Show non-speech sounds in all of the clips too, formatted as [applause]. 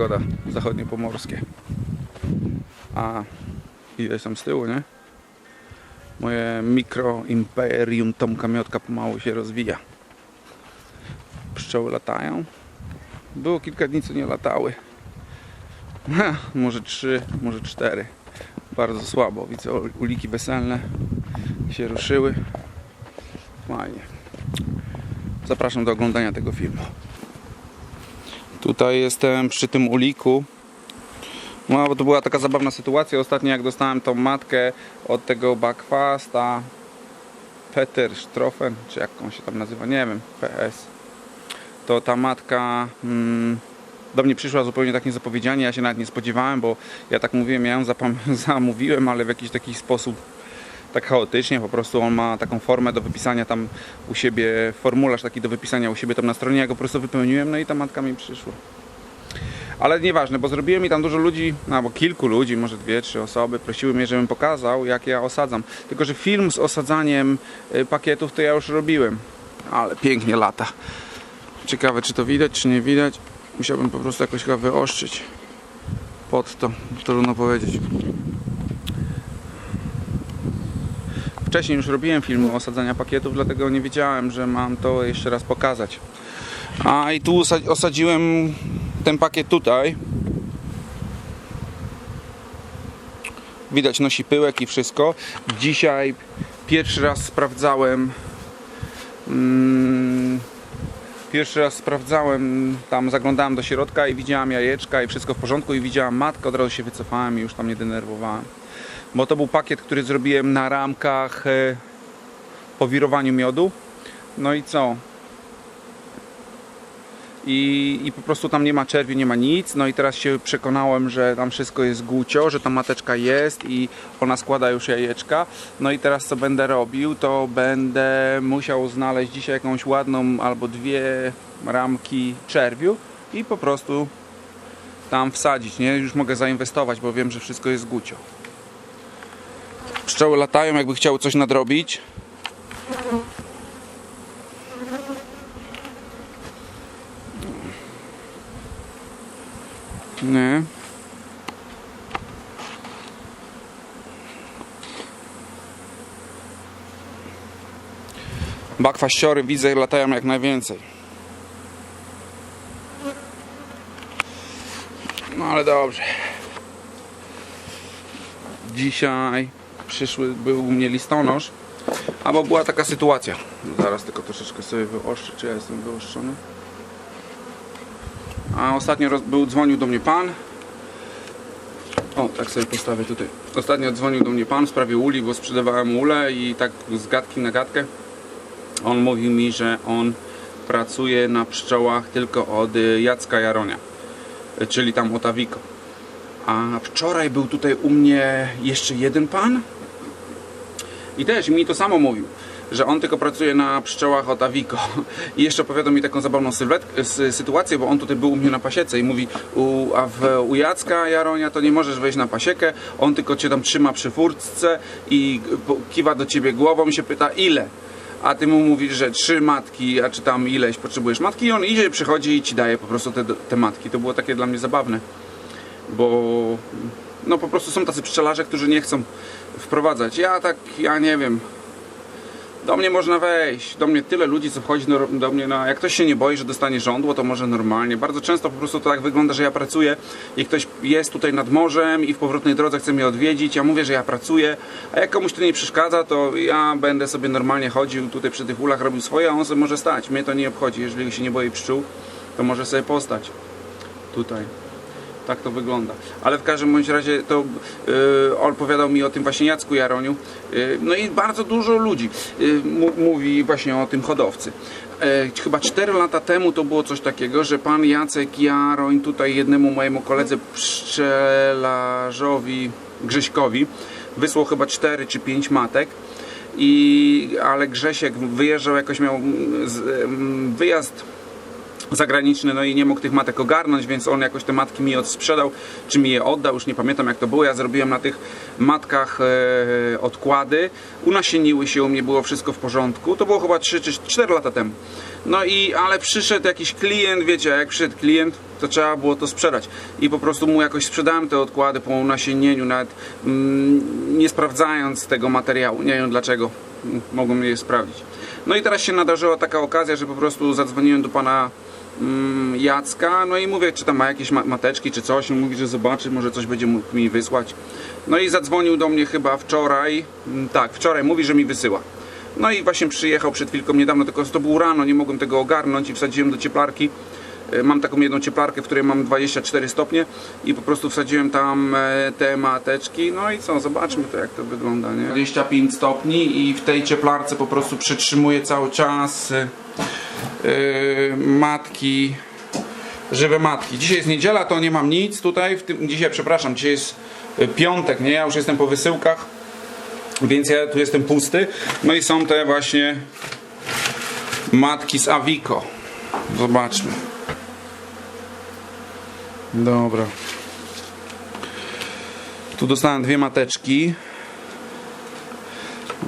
Pogoda, zachodniopomorskie. A ile są z tyłu, nie? Moje mikroimperium Tomka Miotka pomału się rozwija. Pszczoły latają. Było kilka dni, co nie latały. Ha, może trzy, może cztery. Bardzo słabo. Widzę uliki weselne się ruszyły. Fajnie. Zapraszam do oglądania tego filmu. Tutaj jestem przy tym uliku. No, bo to była taka zabawna sytuacja. Ostatnio jak dostałem tą matkę od tego Backfasta Peter Strofen, czy jak on się tam nazywa, nie wiem, PS. To ta matka mm, do mnie przyszła zupełnie tak niezapowiedzianie. Ja się nawet nie spodziewałem, bo ja tak mówiłem, ja ją [laughs] zamówiłem, ale w jakiś taki sposób tak chaotycznie, po prostu on ma taką formę do wypisania tam u siebie, formularz taki do wypisania u siebie tam na stronie, ja go po prostu wypełniłem, no i ta matka mi przyszła. Ale nieważne, bo zrobiłem mi tam dużo ludzi, no, albo kilku ludzi, może dwie, trzy osoby, prosiły mnie, żebym pokazał, jak ja osadzam. Tylko, że film z osadzaniem y, pakietów to ja już robiłem. Ale pięknie lata. Ciekawe, czy to widać, czy nie widać. Musiałbym po prostu jakoś chyba wyostrzyć pod to, trudno powiedzieć. Wcześniej już robiłem film osadzania pakietów, dlatego nie wiedziałem, że mam to jeszcze raz pokazać. A i tu osa- osadziłem ten pakiet tutaj. Widać nosi pyłek i wszystko. Dzisiaj pierwszy raz sprawdzałem. Mm, pierwszy raz sprawdzałem, tam zaglądałem do środka i widziałem jajeczka i wszystko w porządku i widziałem matkę, od razu się wycofałem i już tam nie denerwowałem. Bo to był pakiet, który zrobiłem na ramkach e, po wirowaniu miodu. No i co? I, I po prostu tam nie ma czerwi, nie ma nic. No i teraz się przekonałem, że tam wszystko jest głucio, że ta mateczka jest i ona składa już jajeczka. No i teraz co będę robił, to będę musiał znaleźć dzisiaj jakąś ładną albo dwie ramki czerwiu i po prostu tam wsadzić, nie? Już mogę zainwestować, bo wiem, że wszystko jest głucio. Pszczoły latają, jakby chciały coś nadrobić. Nie. Bakwaściory widzę latają jak najwięcej. No ale dobrze. Dzisiaj przyszły, był u mnie listonosz, albo była taka sytuacja. Zaraz tylko troszeczkę sobie wyoszczę, czy ja jestem wyoszczony. A ostatnio był, dzwonił do mnie pan. O, tak sobie postawię tutaj. Ostatnio dzwonił do mnie pan w sprawie uli, bo sprzedawałem ulę i tak z gadki na gadkę. On mówił mi, że on pracuje na pszczołach tylko od y, Jacka Jaronia, y, czyli tam od Aviko. A wczoraj był tutaj u mnie jeszcze jeden pan i też mi to samo mówił, że on tylko pracuje na pszczołach od Aviko. I jeszcze opowiadał mi taką zabawną sytuację, bo on tutaj był u mnie na pasiece i mówi, u, a w, u Jacka Jaronia to nie możesz wejść na pasiekę, on tylko cię tam trzyma przy furtce i kiwa do ciebie głową się pyta ile. A ty mu mówisz, że trzy matki, a czy tam ileś potrzebujesz matki i on idzie, przychodzi i ci daje po prostu te, te matki. To było takie dla mnie zabawne bo no po prostu są tacy pszczelarze, którzy nie chcą wprowadzać. Ja tak, ja nie wiem. Do mnie można wejść. Do mnie tyle ludzi, co wchodzi do, mnie na. Jak ktoś się nie boi, że dostanie żądło, to może normalnie. Bardzo często po prostu to tak wygląda, że ja pracuję i ktoś jest tutaj nad morzem i w powrotnej drodze chce mnie odwiedzić. Ja mówię, że ja pracuję, a jak komuś to nie przeszkadza, to ja będę sobie normalnie chodził tutaj przy tych ulach, robił swoje, a on sobie może stać. Mnie to nie obchodzi. Jeżeli się nie boi pszczół, to może sobie postać tutaj. Tak to wygląda. Ale w każdym bądź razie to yy, opowiadał mi o tym właśnie Jacku Jaroniu. Yy, no i bardzo dużo ludzi yy, mówi właśnie o tym hodowcy. Yy, chyba 4 lata temu to było coś takiego, że pan Jacek Jaroń tutaj jednemu mojemu koledze pszczelarzowi Grześkowi wysłał chyba 4 czy 5 matek. I, ale Grzesiek wyjeżdżał jakoś miał wyjazd zagraniczny, no i nie mógł tych matek ogarnąć, więc on jakoś te matki mi odsprzedał, czy mi je oddał, już nie pamiętam jak to było. Ja zrobiłem na tych matkach e, odkłady, unasieniły się, u mnie było wszystko w porządku. To było chyba 3 czy 4 lata temu. No i, ale przyszedł jakiś klient, wiecie, jak przyszedł klient, to trzeba było to sprzedać. I po prostu mu jakoś sprzedałem te odkłady po nasiennieniu, nawet mm, nie sprawdzając tego materiału. Nie wiem dlaczego, mogą je sprawdzić. No i teraz się nadarzyła taka okazja, że po prostu zadzwoniłem do pana Jacka, no i mówię, czy tam ma jakieś ma- mateczki, czy coś. On mówi, że zobaczy, może coś będzie mógł mi wysłać. No i zadzwonił do mnie chyba wczoraj, mm, tak, wczoraj mówi, że mi wysyła. No i właśnie przyjechał przed chwilką niedawno, tylko to było rano, nie mogłem tego ogarnąć i wsadziłem do cieplarki. E, Mam taką jedną cieplarkę, w której mam 24 stopnie i po prostu wsadziłem tam e, te mateczki. No i co, zobaczmy to jak to wygląda, nie? 25 stopni i w tej cieplarce po prostu przytrzymuję cały czas e, matki, żywe matki. Dzisiaj jest niedziela, to nie mam nic tutaj, tym, dzisiaj przepraszam, dzisiaj jest e, piątek, nie? Ja już jestem po wysyłkach. Więc ja tu jestem pusty. No i są te właśnie matki z Avico. Zobaczmy. Dobra. Tu dostałem dwie mateczki.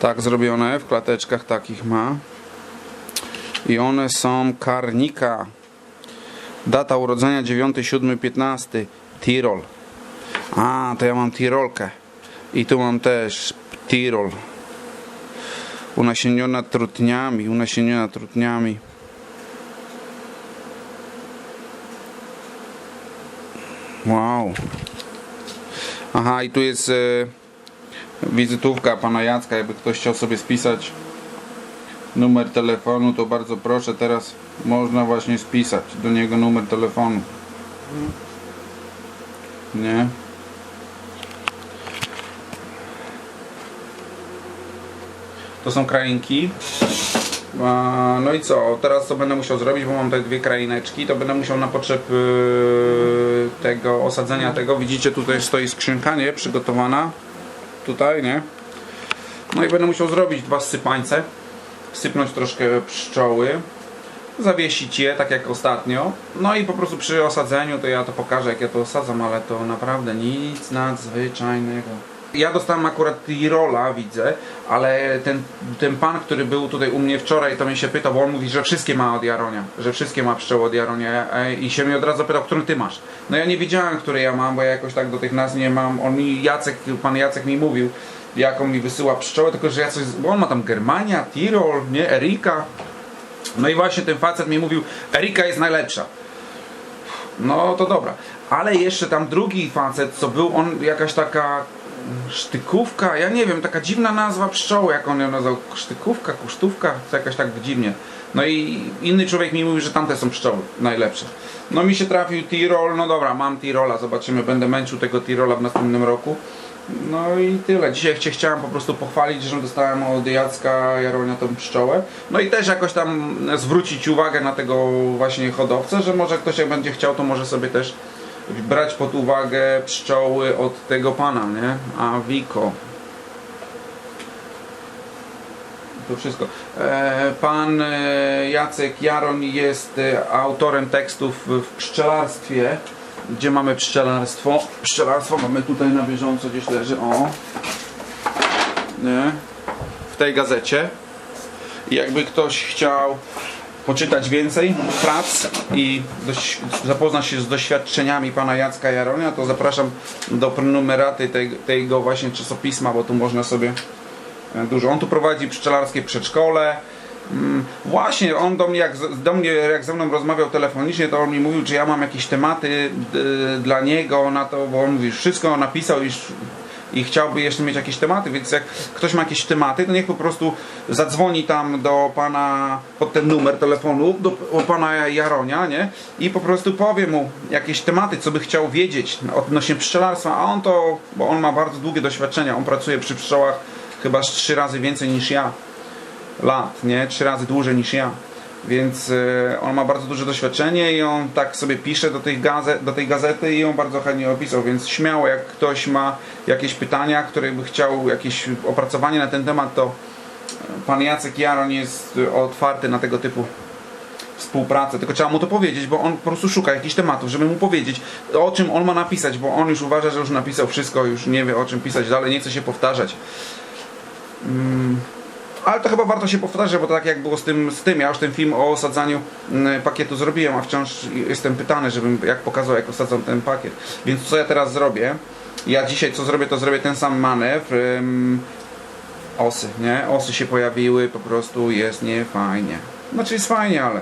Tak zrobione, w klateczkach takich ma. I one są karnika. Data urodzenia 9.7.15. Tirol. A, to ja mam Tirolkę. I tu mam też Tirol. Unasieniona trutniami, unasieniona trutniami. Wow. Aha, i tu jest e, wizytówka pana Jacka, jakby ktoś chciał sobie spisać numer telefonu, to bardzo proszę, teraz można właśnie spisać do niego numer telefonu. Nie? To są krainki. No i co? Teraz co będę musiał zrobić, bo mam te dwie kraineczki, to będę musiał na potrzeb yy, tego osadzenia tego, widzicie tutaj stoi skrzynka, nie? Przygotowana. Tutaj, nie? No i będę musiał zrobić dwa sypańce. Sypnąć troszkę pszczoły. Zawiesić je, tak jak ostatnio. No i po prostu przy osadzeniu to ja to pokażę, jak ja to osadzam, ale to naprawdę nic nadzwyczajnego. Ja dostałem akurat Tirola, widzę, ale ten, ten pan, który był tutaj u mnie wczoraj, to mnie się pytał, bo on mówi, że wszystkie ma od Jaronia, że wszystkie ma pszczoły od Jaronia e, i się mnie od razu zapytał, który ty masz. No ja nie wiedziałem, który ja mam, bo ja jakoś tak do tych nazw nie mam. On mi, Jacek, pan Jacek mi mówił, jaką mi wysyła pszczołę, tylko że ja coś, bo on ma tam Germania, Tirol, nie, Erika. No i właśnie ten facet mi mówił, Erika jest najlepsza. No to dobra. Ale jeszcze tam drugi facet, co był, on jakaś taka sztykówka, ja nie wiem, taka dziwna nazwa pszczoły, jak on ją nazwał, sztykówka, kusztówka, to jakoś tak dziwnie. No i inny człowiek mi mówi, że tamte są pszczoły najlepsze. No mi się trafił Tirol, no dobra, mam Tirola, zobaczymy, będę męczył tego Tirola w następnym roku. No i tyle. Dzisiaj cię chciałem po prostu pochwalić, że dostałem od Jacka Jaronia tą pszczołę. No i też jakoś tam zwrócić uwagę na tego właśnie hodowcę, że może ktoś jak będzie chciał, to może sobie też brać pod uwagę pszczoły od tego pana, nie? A Wiko. To wszystko. E, Pan e, Jacek Jaroń jest e, autorem tekstów w pszczelarstwie. Gdzie mamy pszczelarstwo? Pszczelarstwo mamy tutaj na bieżąco gdzieś leży. O. Nie? W tej gazecie. I jakby ktoś chciał poczytać więcej prac i dość, zapoznać się z doświadczeniami pana Jacka Jaronia, to zapraszam do prenumeraty tej, tego właśnie czasopisma, bo tu można sobie e, dużo. On tu prowadzi pszczelarskie przedszkole. Mm, Właśnie, on do mnie, jak, do mnie, jak ze mną rozmawiał telefonicznie, to on mi mówił, czy ja mam jakieś tematy d, dla niego na to, bo on mówi, wszystko napisał i, i chciałby jeszcze mieć jakieś tematy, więc jak ktoś ma jakieś tematy, to niech po prostu zadzwoni tam do pana, pod ten numer telefonu, do pana Jaronia, nie? I po prostu powie mu jakieś tematy, co by chciał wiedzieć odnośnie pszczelarstwa, a on to, bo on ma bardzo długie doświadczenia, on pracuje przy pszczołach chyba trzy razy więcej niż ja lat, nie? Trzy razy dłużej niż ja. Więc e, on ma bardzo duże doświadczenie i on tak sobie pisze do tej, gaze, do tej gazety i ją bardzo chętnie opisał, więc śmiało jak ktoś ma jakieś pytania, które by chciał jakieś opracowanie na ten temat, to pan Jacek Jaroń jest otwarty na tego typu współpracę, tylko trzeba mu to powiedzieć, bo on po prostu szuka jakichś tematów, żeby mu powiedzieć, o czym on ma napisać, bo on już uważa, że już napisał wszystko, już nie wie o czym pisać dalej, nie chce się powtarzać. Mm. Ale to chyba warto się powtarzać, bo to tak jak było z tym, z tym. Ja już ten film o osadzaniu mm, pakietu zrobiłem, a wciąż jestem pytany, żebym jak pokazał, jak osadzam ten pakiet. Więc co ja teraz zrobię? Ja dzisiaj co zrobię, to zrobię ten sam manewr. osy, nie? Osy się pojawiły, po prostu jest nie fajnie. Znaczy jest fajnie, ale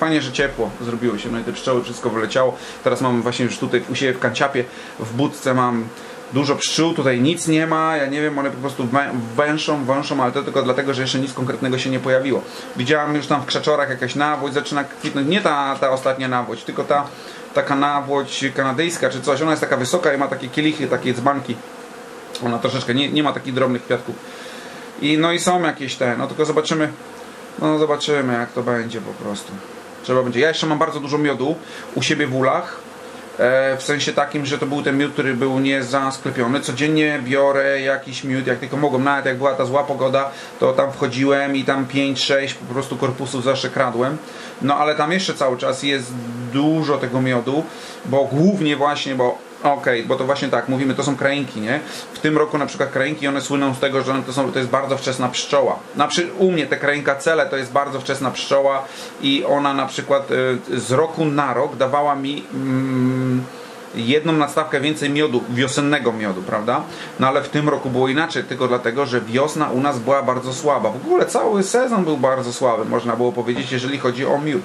fajnie, że ciepło zrobiło się, no i te pszczoły, wszystko wyleciało. Teraz mam właśnie już tutaj u siebie w kanciapie, w budce mam dużo pszczół, tutaj nic nie ma, ja nie wiem, one po prostu wę- węszą, węszą, ale to tylko dlatego, że jeszcze nic konkretnego się nie pojawiło. Widziałem już tam w krzaczorach jakaś nawłoć zaczyna kwitnąć, nie ta, ta ostatnia nawłoć, tylko ta taka nawłoć kanadyjska czy coś, ona jest taka wysoka i ma takie kielichy, takie dzbanki. Ona troszeczkę nie, nie ma takich drobnych kwiatków. I no i są jakieś te, no tylko zobaczymy, no zobaczymy jak to będzie po prostu. Trzeba będzie. Ja jeszcze mam bardzo dużo miodu u siebie w ulach. E, w sensie takim, że to był ten miód, który był nie zasklepiony. Codziennie biorę jakiś miód, jak tylko mogłem. Nawet jak była ta zła pogoda, to tam wchodziłem i tam 5-6 po prostu korpusów zawsze kradłem. No ale tam jeszcze cały czas jest dużo tego miodu, bo głównie właśnie, bo Okej, bo to właśnie tak, mówimy, to są krainki, nie? W tym roku na przykład krainki, one słyną z tego, że to, są, to jest bardzo wczesna pszczoła. Na przy, u mnie te krainka cele to jest bardzo wczesna pszczoła i ona na przykład y, z roku na rok dawała mi mm, jedną nadstawkę więcej miodu, wiosennego miodu, prawda? No ale w tym roku było inaczej, tylko dlatego, że wiosna u nas była bardzo słaba. W ogóle cały sezon był bardzo słaby, można było powiedzieć, jeżeli chodzi o miód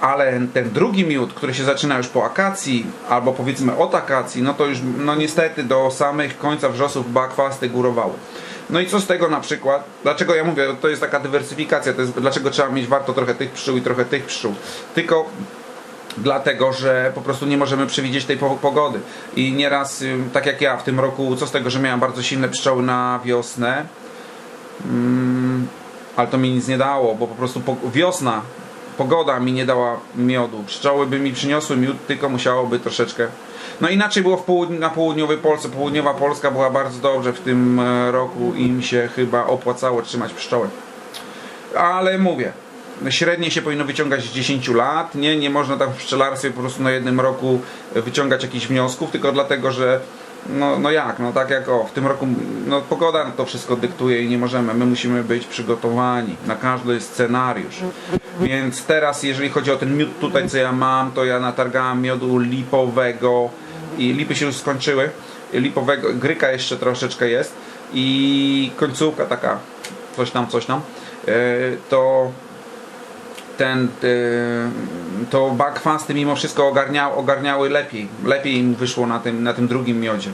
ale ten drugi miód, który się zaczyna już po akacji, albo powiedzmy od akacji, no to już no niestety do samych końca wrzosów bakwasty górowały. No i co z tego na przykład? Dlaczego ja mówię, to jest taka dywersyfikacja, to jest, dlaczego trzeba mieć warto trochę tych pszczół i trochę tych pszczół. Tylko dlatego, że po prostu nie możemy przewidzieć tej po- pogody. I nieraz, tak jak ja w tym roku, co z tego, że miałem bardzo silne pszczoły na wiosnę, mm, ale to mi nic nie dało, bo po prostu wiosna, pogoda mi nie dała miodu. Pszczoły by mi przyniosły miód, tylko musiałoby troszeczkę. No inaczej było południ, na południowej Polsce. Południowa Polska była bardzo dobrze w tym e, roku. Im się chyba opłacało trzymać pszczoły. Ale mówię, średnie się powinno wyciągać z 10 lat. Nie, nie można tam w pszczelarstwie po prostu na jednym roku wyciągać jakichś wniosków, tylko dlatego, że no, no jak, no tak jak o, w tym roku no, pogoda to wszystko dyktuje i nie możemy, my musimy być przygotowani na każdy scenariusz. Więc teraz, jeżeli chodzi o ten miód tutaj, co ja mam, to ja natargałem miodu lipowego i lipy się już skończyły. Lipowego, gryka jeszcze troszeczkę jest i końcówka taka, coś tam, coś tam, e, to ten, e, to bakwasty mimo wszystko ogarniał, ogarniały lepiej. Lepiej im wyszło na tym, na tym drugim miodzie.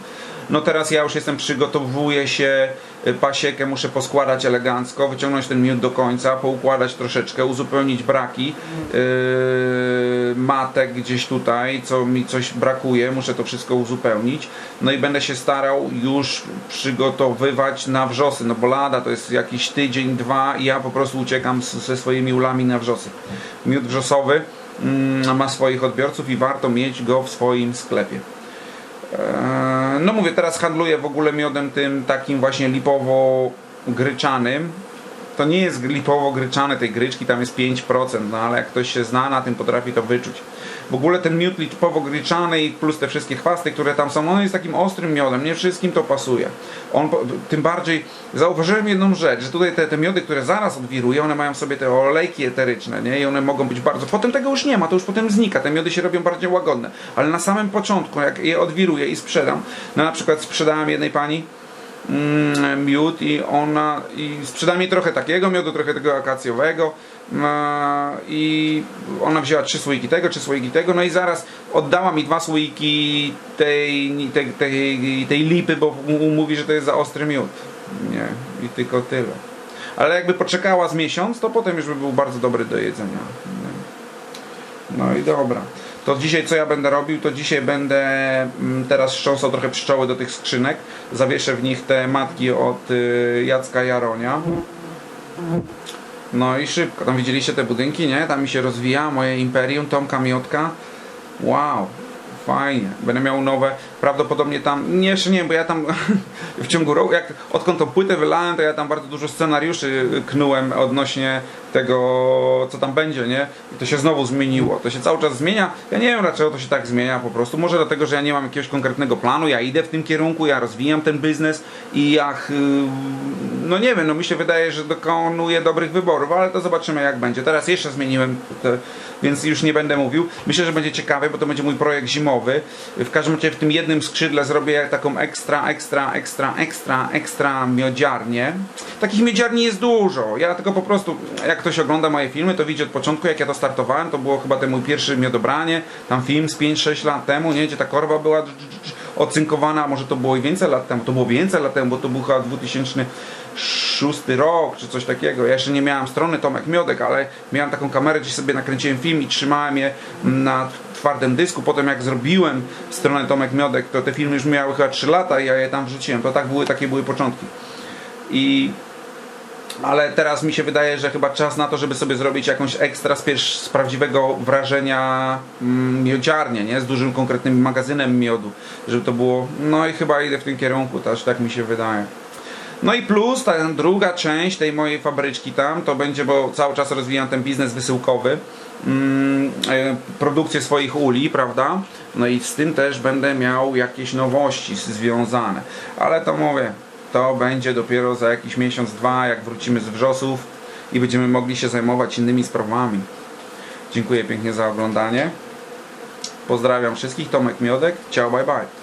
No teraz ja już jestem, przygotowuję się, y, pasiekę muszę poskładać elegancko, wyciągnąć ten miód do końca, poukładać troszeczkę, uzupełnić braki yy, matek gdzieś tutaj, co mi coś brakuje, muszę to wszystko uzupełnić. No i będę się starał już przygotowywać na wrzosy, no bo lada to jest jakiś tydzień, dwa i ja po prostu uciekam z, ze swoimi ulami na wrzosy. Miód wrzosowy mm, ma swoich odbiorców i warto mieć go w swoim sklepie. Eee, No mówię, teraz handluję w ogóle miodem tym takim właśnie lipowo-gryczanym. To nie jest lipowo-gryczane tej gryczki, tam jest 5%, no ale jak ktoś się zna na tym, potrafi to wyczuć. W ogóle ten miód lipowo-gryczany i plus te wszystkie chwasty, które tam są, on jest takim ostrym miodem, nie wszystkim to pasuje. On, tym bardziej, zauważyłem jedną rzecz, że tutaj te, te miody, które zaraz odwirują, one mają sobie te olejki eteryczne, nie? I one mogą być bardzo, potem tego już nie ma, to już potem znika, te miody się robią bardziej łagodne. Ale na samym początku, jak je odwiruję i sprzedam, no na przykład sprzedałem jednej pani, miód i ona i sprzeda mi trochę takiego miodu, trochę tego akacjowego i ona wzięła trzy słoiki tego, trzy słoiki tego, no i zaraz oddała mi dwa słoiki tej, tej, tej, tej lipy, bo mówi, że to jest za ostry miód. Nie, i tylko tyle. Ale jakby poczekała z miesiąc, to potem już by był bardzo dobry do jedzenia. No i dobra. To dzisiaj co ja będę robił, to dzisiaj będę mm, teraz strząsał trochę pszczoły do tych skrzynek. Zawieszę w nich te matki od y, Jacka Jaronia. No i szybko. Tam widzieliście te budynki, nie? Tam mi się rozwija moje imperium, Tomka Miotka. Wow, fajnie. Będę miał nowe, prawdopodobnie tam, nie, jeszcze nie wiem, bo ja tam [laughs] w ciągu roku, jak odkąd tą płytę wylałem, to ja tam bardzo dużo scenariuszy knułem odnośnie tego, co tam będzie, nie? I to się znowu zmieniło. To się cały czas zmienia. Ja nie wiem, dlaczego to się tak zmienia po prostu. Może dlatego, że ja nie mam jakiegoś konkretnego planu, ja idę w tym kierunku, ja rozwijam ten biznes i jak, yy, no nie wiem, no mi się wydaje, że dokonuję dobrych wyborów, ale to zobaczymy jak będzie. Teraz jeszcze zmieniłem, te, więc już nie będę mówił. Myślę, że będzie ciekawe, bo to będzie mój projekt zimowy. W każdym razie w tym jednym skrzydle zrobię taką ekstra, ekstra, ekstra, ekstra, ekstra miodziarnię. Takich miodziarni jest dużo. Ja tylko po prostu, jak ktoś ogląda moje filmy, to widzi od początku, jak ja to startowałem, to było chyba ten mój pierwszy miodobranie, tam film z 5-6 lat temu, nie, gdzie ta korba była ocynkowana, może to było i więcej lat temu, to było więcej lat temu, bo to był chyba 2006 rok, czy coś takiego. Ja jeszcze nie miałem strony Tomek Miodek, ale miałem taką kamerę, gdzie sobie nakręciłem film i trzymałem je na twardym dysku. Potem jak zrobiłem stronę Tomek Miodek, to te filmy już miały chyba 3 lata i ja je tam wrzuciłem. To tak były, takie były początki. I ale teraz mi się wydaje, że chyba czas na to, żeby sobie zrobić jakąś ekstra z, pierw- z prawdziwego wrażenia mm, miodziarnię, nie? Z dużym konkretnym magazynem miodu, żeby to było, no i chyba idę w tym kierunku, też tak mi się wydaje. No i plus ta druga część tej mojej fabryczki tam, to będzie, bo cały czas rozwijam ten biznes wysyłkowy, mm, e, produkcję swoich uli, prawda? No i z tym też będę miał jakieś nowości związane. Ale to mówię, to będzie dopiero za jakiś miesiąc, dwa, jak wrócimy z wrzosów i będziemy mogli się zajmować innymi sprawami. Dziękuję pięknie za oglądanie. Pozdrawiam wszystkich, Tomek Miodek. Ciao, bye bye.